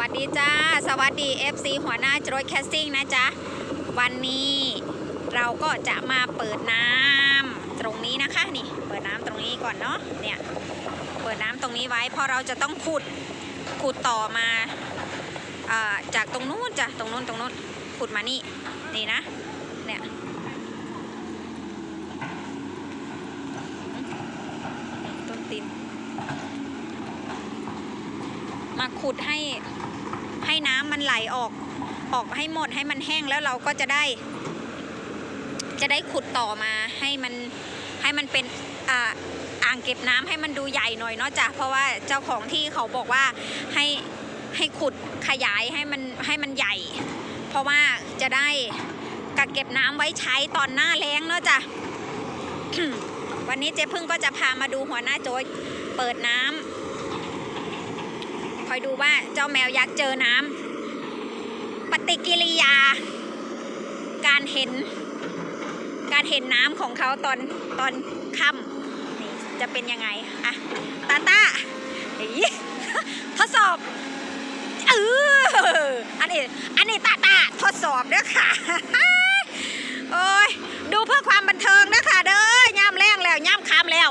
วัสดีจ้า สวัสดี FC หัวหน้าจรวดแคสติ้งนะจ๊ะ วันนี้เราก็จะมาเปิดน้ำตรงนี้นะคะนี่ เปิดน้ำตรงนี้ก่อนเนาะเนี่ยเปิดน้ำตรงนี้ไว้เพราะเราจะต้องขุดขุดต่อมาอ่าจากตรงนู้นจ้ะตรงนู้นตรงนู้นขุดมานี่นี่นะเนี่ย ต้นตีน มาขุดให้ให้น้ำมันไหลออกออกให้หมดให้มันแห้งแล้วเราก็จะได้ จะได้ขุดต่อมาให้มันให้มันเป็นอ่าอ่างเก็บน้ำให้มันดูใหญ่หน่อยเนาะจ้ะเพราะว่าเจ้าของที่เขาบอกว่าให้ให้ขุดขยายให้มันให้มันใหญ่ เพราะว่าจะได้กักเก็บน้ำไว้ใช้ตอนหน้าแล้งเนาะจ้ะวันนี้เจ๊พึ่งก็จะพามาดูหัวหน้าโจยเปิดน้ำค อยดูว่าเจ้าแมวยักษ์เจอน้ำปฏิกิริยา การเห็น การเห็นน้ำของเขาตอนตอนค่ำจะเป็นยังไงอะตาตาเฮ้ทดสอบเอออันนี้อันนี้ตาตาทดสอบเด้อค่ะโอ้ยดูเพื่อความบันเทิงนะค่ะเด้อย่ำแรงแล้วย่ำคำแล้ว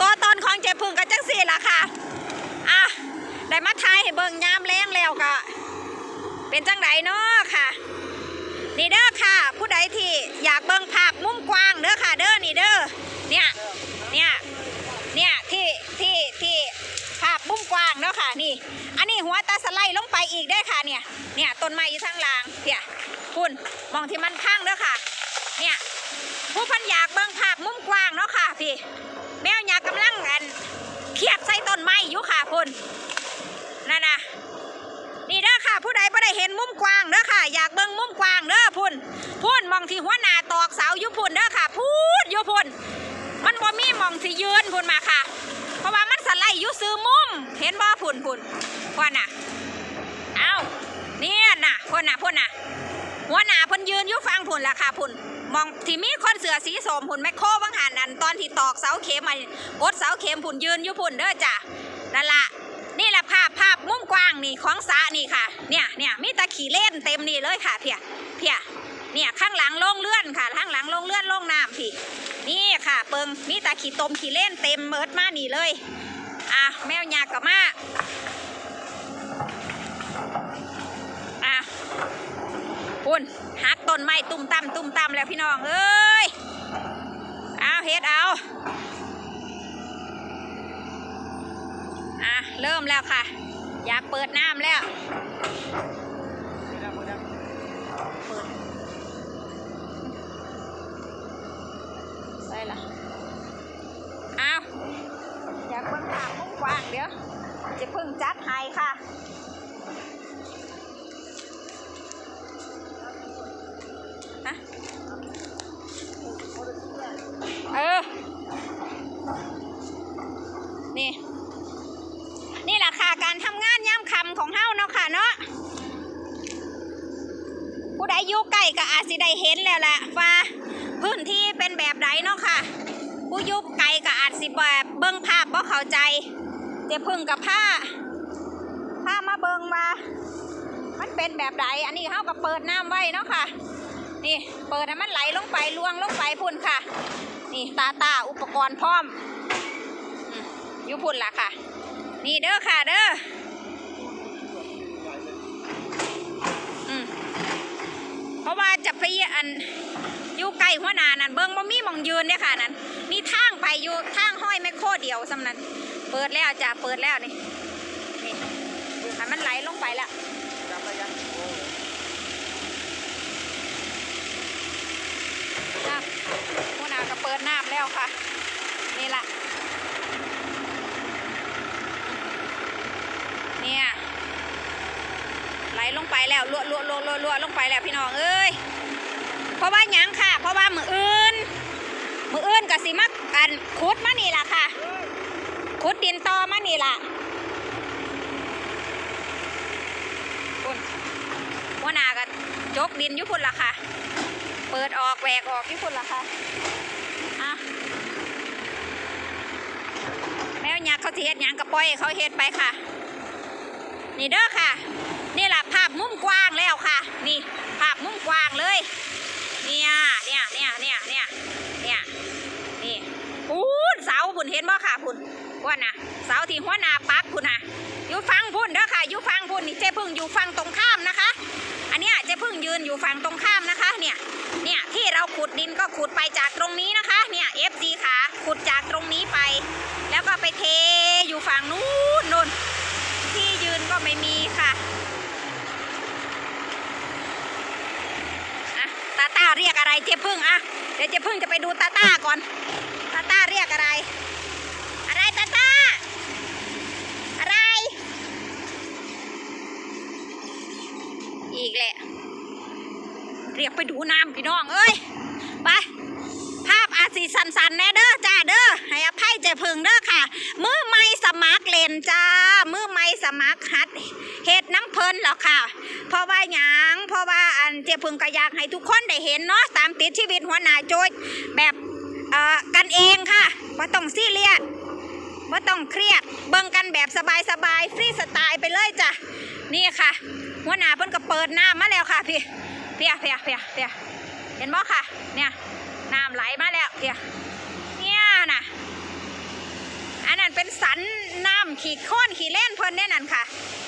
ตัวตนของเจ๊พึ่งกับจังสี่ละค่ะอะ ได้มาทายให้เบิ่งยามแรงแล้วก็ เป็นจังไดเนาะค่ะ นี่เด้อค่ะ ผู้ใดที่อยากเบิ่งภาพมุมกว้างเด้อค่ะ เด้อนี่เด้อเนี่ยเนี่ยเนี่ยที่ที่ที่ภาพมุมกว้างเนาะค่ะนี่ อันนี้หัวตาสไลด์ลงไปอีกได้ค่ะเนี่ยเนี่ยต้นไม้อยู่ทางล่างเพี่ยคุณมองที่มันข้างเด้อค่ะ เนี่ยผู้พันอยากเบิ่งภาพมุมกว้างเนาะค่ะพี่ แมวอยากกำลังอันเขียดใส่ต้นไม้อยู่ค่ะคุณนั่นนะนี่เด้อค่ะ ผู้ใดบ่ได้ เห็นมุมกว้างเด้อค่ะ อยากเบิ่งมุมกว้างเด้อพุ่นพุ่นมองที่หัวหน้าตอกเสาอยู่พุ่นเด้อค่ะ พูดอยู่พุ่นมันบ่มีมองที่ยืนพุ่นมาค่ะ เพราะว่ามันสไลด์อยู่ซื้อมุม เห็นบ่พุ่นพุ่นพุ่นน่ะเอ้าเนี่ยน่ะพุ่นน่ะพุ่นน่ะ หัวหน้าพิ่นยืนอยู่ฟังพุ่นล่ะค่ะพุ่นมองที่มีคนเสือสีสมพุ่นแมคโครบังหันนั่นตอนที่ตอกเสาเข็มมากดเสาเข็มพุ่นยืนอยู่พุ่นเด้อจ้ะนั่นละ่ะาพภาพมุมกว้างนี่ของสระนี่ค่ะ เนี่ยเนี่ยมีแตะขี่เล่นเต็มนี่เลยค่ะเพียเพียเนี่ยข้างหลังโล่งเลื่อนค่ะ ข้างหลังโล่งเลื่อนโล่งน้ำพี่นี่ค่ะ เปิงมีแตะขี่ตมขี่เล่นเต็มเมิดมานี่เลยอะแมวยากกับมาอะคุณหักต้นไม้ตุ้มตั้มตุ้มตั้มแล้วพี่น้องเอ้ยเอาเฮ็ดเอาอะเริ่มแล้วค่ะ อยากเปิดน้ำแล้ว เปิดใช่ละอ้าวอยากเปิดภาพมุมกว้างเดี๋ยว จะเพิ่งจัดให้ค่ะ ฮะ เออ นี่ นี่แหละค่ะการทำงานย่ำคำ ล่ะเนาะผู้ใดอยู่ใกล้ก็อาจสิได้เห็นแล้วแหละว่าพื้นที่เป็นแบบใดเนาะค่ะ ผู้ยุบไกลก็อาจสิแบบเบิ้งภาพบ่เข้าใจเจะพึ่งกับผ้าผ้ามาเบิ้งมามันเป็นแบบใดอันนี้เฮาก็เปิดน้ำไว้เนาะค่ะ นี่เปิดให้มันไหลลงไปลวงลงไปพุ่นค่ะ นี่ตาตาอุปกรณ์พร้อมอยู่พุ่นล่ะค่ะ นี่เด้อค่ะเด้อ ราะว่าจะไปอันอยู่ไกลหัวหนานั่นเบิ้งบ่มีมองยืนเนี่ยค่ะนั่นมีทางไปอยู่ทางห้อยแม่โคเดียวสำนั้นเปิดแล้วจ้ะเปิดแล้วนี่นี่ให้มันไหลลงไปแล้วจ้ะหัวหนาก็เปิดน้ำแล้วค่ะ นี่ละ เนี่ยไห ลลงไปแล้วลวลวลวลวลวลงไปแล้วพี่น้องเอ้ยเพราะว่ายังค่ะ เพราะว่ามืออื่น มืออื่นกับสิมักอันขุดมานี่ล่ะค่ะขุดดินต่อมานี่ล่ะคุณหัวหน้าก็จกดินยุพุ่นล่ะค่ะ เปิดออกแหวกออกยุพุ่นล่ะค่ะอะแมวยักเขาสิเฮ็ดยังกระปล่อยเขาเฮ็ดไปค่ะ นี่เด้อค่ะ นี่แหละภาพมุมกว้างแล้วค่ะ นี่ภาพมุมกว้างเลย เนี่ยเนี่ยเนี่ยเนี่ยเนี่ยเนี่ยนี่ปูนเสาพุ่นเห็นบ่ค่ะพุ่น ว่าน่ะเสาที่หัวหน้าปักพุ่นน่ะอยู่ฟังพุ่นเด้อค่ะอยู่ฟังพุ่นนี่เจ๊พึ่งอยู่ฟังตรงข้ามนะคะ อันเนี้ยเจ๊พึ่งยืนอยู่ฝั่งตรงข้ามนะคะ เนี่ยเนี่ยที่เราขุดดินก็ขุดไปจากตรงนี้นะคะเนี่ย FG ขาขุดจากตรงนี้ไป แล้วก็ไปเทอยู่ฝั่งนู้นนู่นที่ยืนก็ไม่มีค่ะอะตาตาเรียกอะไรเจ๊พึ่งอะเดี๋ยวเจ๊พึ่งจะไปดูตาตาก่อนตาตาเรียกอะไรตาต้า อะไร อีกแหละ เรียกไปดูน้ำพี่น้องเอ้ย ไป ภาพอาจสีสันสันๆแน่เด้อจ้าเด้อให้อภัยเจพึงเด้อค่ะ มือไม่สมัครเล่นจ้า มือไม่สมัครหัดเฮ็ดน้ำเพลินหรอกค่ะ เพราะว่าหยังเพราะว่าอันเจพึงก็อยากให้ทุกคนได้เห็นเนาะตามติดชีวิตหัวหน้าโจยแบบเอ่อกันเองค่ะว่าต้องซีเรียสว่าต้องเครียด เบิ่งกันแบบสบายๆฟรีสไตล์ไปเลยจ้ะ นี่ค่ะ หัวหน้าเพิ่นก็เปิดน้ำมาแล้วค่ะพี่เพียเพียเพียเพียเห็นบ่ค่ะ เนี่ยน้ำไหลมาแล้วเพียเนี่ยนะอันนั้นเป็นสันน้ำขี่โค้นขี่เล่นเพิ่นได้นั่นค่ะ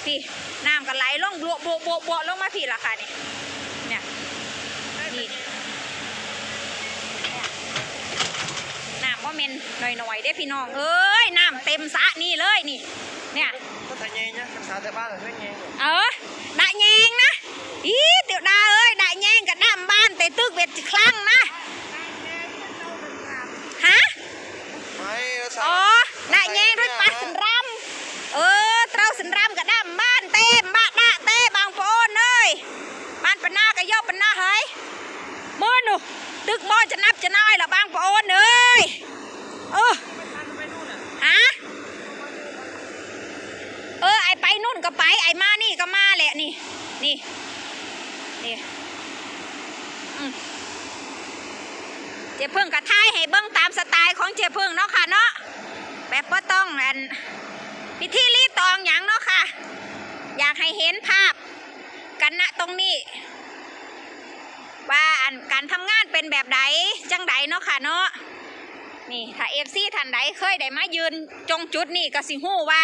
พี่น้ำก็ไหลลงบวบวบวบวลงมาพี่ละค่ะนี่เนี่ยนี่เนี่ยน้ำว่า เมนหน่อยๆได้พี่น้องเอ้ยน้ำเต็มสะนี่เลยนี่ เนี่ยก็ทำยังไงนะศึกษาแต่บ้านหรือไม่ไงเออดะแยงนะอีเดี๋ยวดาเอ้ยดะแยงกับน้ำบ้านแต่ตึกเบ็ดคลั่งนะฮะไม่สาดะแยงด้วยปลาสินรำเออ เต้าสินรำกับน้ำบ้านเต็มบ้านดะเต้บางโปนเลยบ้านปะหน้ากับย่อปะหน้าเฮ้ยมื่อหนูตึกมอจะนับจะน้อยละบางโปนเอ้ยเออฮะ เออไอไปนู่นก็ ไปไอมานี่ก็มาแหละนี่ นี่นี่เจ๊พึ่งกระท้ายให้เบิ้งตามสไตล์ของเจ๊พึ่งเนาะค่ะเนาะแบบว่าต้องอันพิธีรีตองอย่างเนาะค่ะ อยากให้เห็นภาพกันณตรงนี้ว่าอันการทำงานเป็นแบบใดจังใดเนาะค่ะเนาะนี่ถ้าเอฟซีท่านใดเคยได้มายืนจงจุดนี่ก็สิหู้ว่า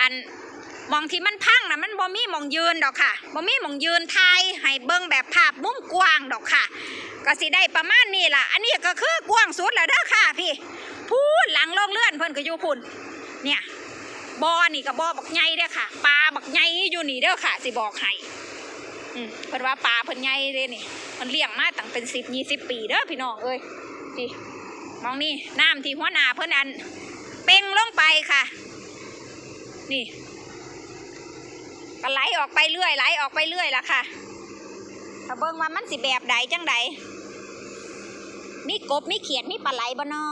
อัน มองที่มันพังนะมันบ่มีมองยืนดอกค่ะบ่มีมองยืนไทยให้เบิ่งแบบภาพมุมกว้างดอกค่ะ ก็สิได้ประมาณนี้ล่ะ อันนี้ก็คือกว้างสุดแล้วเด้อค่ะพี่ พูดหลังโลกเลื่อนเพิ่นก็อยู่พุ่นเนี่ยบ่อนี่ก็บ่อบักใหญ่เด้อค่ะปลาบักใหญ่อยู่นี่เด้อค่ะ สิบอกให้อืมเพิ่นว่าปลาเพิ่นใหญ่เด้นี่ มันเลี้ยงมาตั้งเป็น10 20ปีเด้อพี่น้องเอ้ยพี่มองนี่น้ำที่หัวหน้าเพิ่นอัน เป่งลงไปค่ะ นี่ ก็ไหลออกไปเรื่อยไหลออกไปเรื่อยล่ะค่ะถ้าเบิ่งว่ามันสิแบบใดจังใดมีกบมีเขียดมีปลาไหลบ่นอ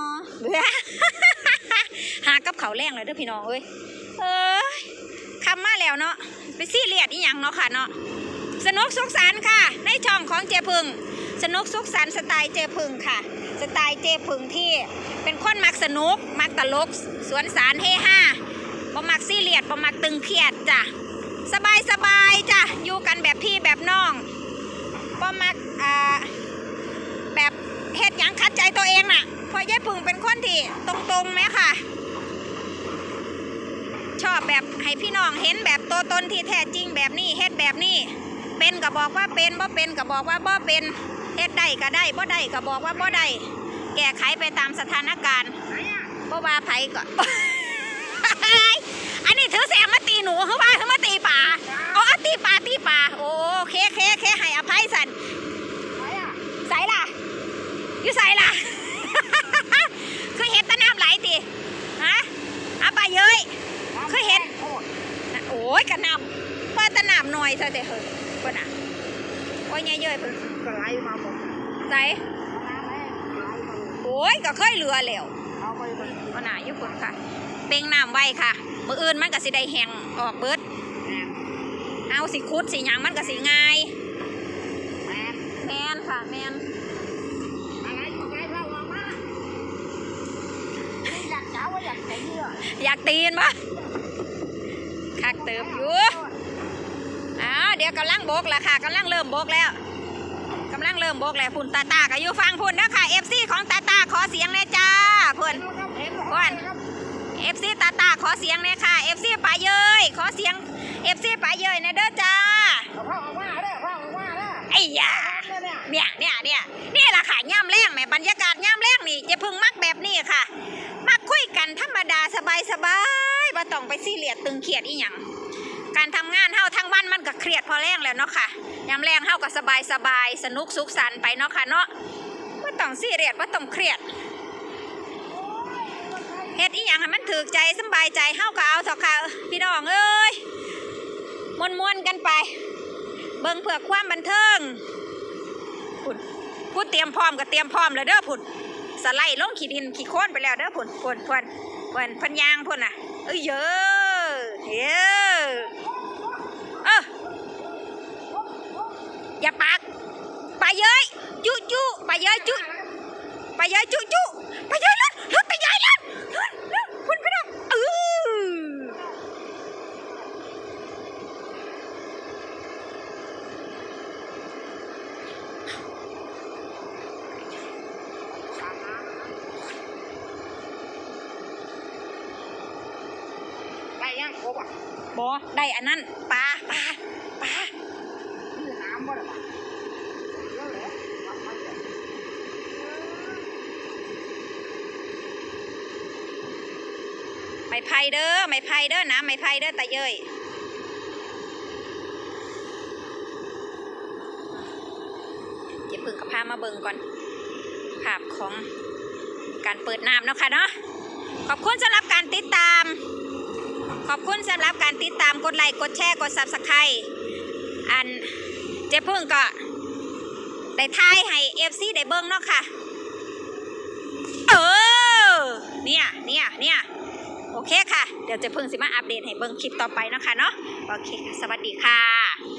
หากับเขาแรงเลยเด้อพี่น้องเอ้ยเอ้ยคำมาแล้วเนาะไปซี่เลียดอีหยังเนาะค่ะเนาะสนุกสุขสันต์ค่ะ ในช่องของเจพึงสนุกสุขสันต์สไตล์เจพึงค่ะ สไตล์เจพึงที่เป็นคนมักสนุกมักตลกสวนสารเฮฮาบ่มักซี่เรียสบ่มักตึงเครียดจ้ะ สบายสบายจ้ะอยู่กันแบบพี่แบบน้องบ่มักอ่าแบบเฮ็ดยังคัดใจตัวเองน่ะเพราะยายพึ่งเป็นคนที่ตรงๆไหมค่ะ ชอบแบบให้พี่น้องเห็นแบบตัวตนที่แท้จริงแบบนี้เฮ็ดแบบนี้เป็นก็บอกว่าเป็นบ่เป็นก็บอกว่าบ่เป็นเฮ็ดได้ก็ได้บ่ได้ก็บอกว่าบ่ได้แก้ไขไปตามสถานการณ์บ่ว่าไผก็ อันนี้ถือแสงมาตีหนูเขาว่าเขามาตีป่าอ๋อเอาตีป่าตีป่าโอเคเคเคให้อภัยสันใส่ล่ะอยู่ใส่ล่ะ คือเห็นแตะน้ำไหลตีฮะ เอาไปเย้ยคือเห็นน่ะโอ้ยกระน้ำว่าแตะน้ำหน่อยซะแต่เฮ้ยคนน่ะโอ้ยเย้ยเย้ยเพิ่นก็ไล่มาผมใส่โอ้ยก็เคยเรือแล้วเอาไปมันก็น่าอยู่คนค่ะ เป่งน้ำไว้ค่ะมืออื่นมันก็สิได้แห้งออกเบิดเอาสิคุดสิหยังมันก็สิง่ายแมนค่ะแมนอะไรก็ไล่เราออกมาอยากจ้าว่าอยากแต่เยื่ ออยากตีนปะคักเติบอยู่อดี๋ยวกำลังโบกแล้วค่ะกำลังเริ่มโบกแล้วกำลังเริ่มโบกแล้วพุ่นตาตาก็อยู่ฟังพุ่นนะค่ะเอฟซีของตาตาขอเสียงเลยจ้าพุ่นเห็นก่อนครับเอฟซีตาตาขอเสียงเลยค่ะเอฟซีปลาเยยขอเสียงเอฟซีปลาเยยนะเด้อจ้าเอาผ้าออกมาเด้อผ้าออกมาเด้อไอ้ยาเนี่ยเนี่ยเนี่ยเนี่ยเนี่ยนี่แหละค่ะย่ำแรงแหม่บรรยากาศย่ำแรงนี่จะพึ่งมักแบบนี้ค่ะ มาคุยกันธรรมดาสบายสบายๆบ่ต้องไปซีเรียสตึงเครียดอีหยังการทำงานเฮาทั้งวันมันก็เครียดพอแรงแล้วเนาะค่ะยามแรงเฮาก็สบายสบายสนุกสุขสันต์ไปเนาะค่ะเนาะบ่าต้องซีเรียสบ่าต้องเครียดเฮ็ดอีหยังให้มันถูกใจสบายใจเฮาก็เอาเถอะค่ะพี่น้องเอ้ยม่วนกันไป เบิ่งเพื่อความบันเทิงพุ่นพูดเตรียมพร้อมก็เตรียมพร้อมแล้วเด้อพุ่นสไลด์ลงขี้ดินขี้โคลนไปแล้วเด้อพุ่นพุ่นพุ่นพุ่นพันยางพุ่นน่ะ เยอะเอออย่าปากไปเย้ยจุจุไปเย้ยจุไปเย้ยจุจุไปเย้ยเล่นเฮ้ยไปเย้ยเล่นเฮ้ยเฮ้ยพุ่นพี่น้องเออ ได้ยังครบอะ บอ ได้อันนั้นปลาปลาปลาได้ปะเยอะเลยวัดไม้ไผ่เด้อไม้ไผ่เด้อน้ำไม้ไผ่เด้อตาเย้ยเจะพึ่งกับพามาเบิ่งก่อนภาพของการเปิดน้ำเนาะค่ะเนาะขอบคุณสำหรับการติดตาม ขอบคุณสำหรับการติดตามกดไลค์กดแชร์กดซับสไครต์อันเจ๊พึ่งก็ได้ทายให้เอฟซีได้เบิ้งเนาะค่ะ เออ เนี่ย เนี่ย เนี่ย โอเคค่ะ เดี๋ยวเจะพึ่งสิมาอัปเดตให้เบิ้งคลิปต่อไปเนาะค่ะเนาะ โอเค สวัสดีค่ะ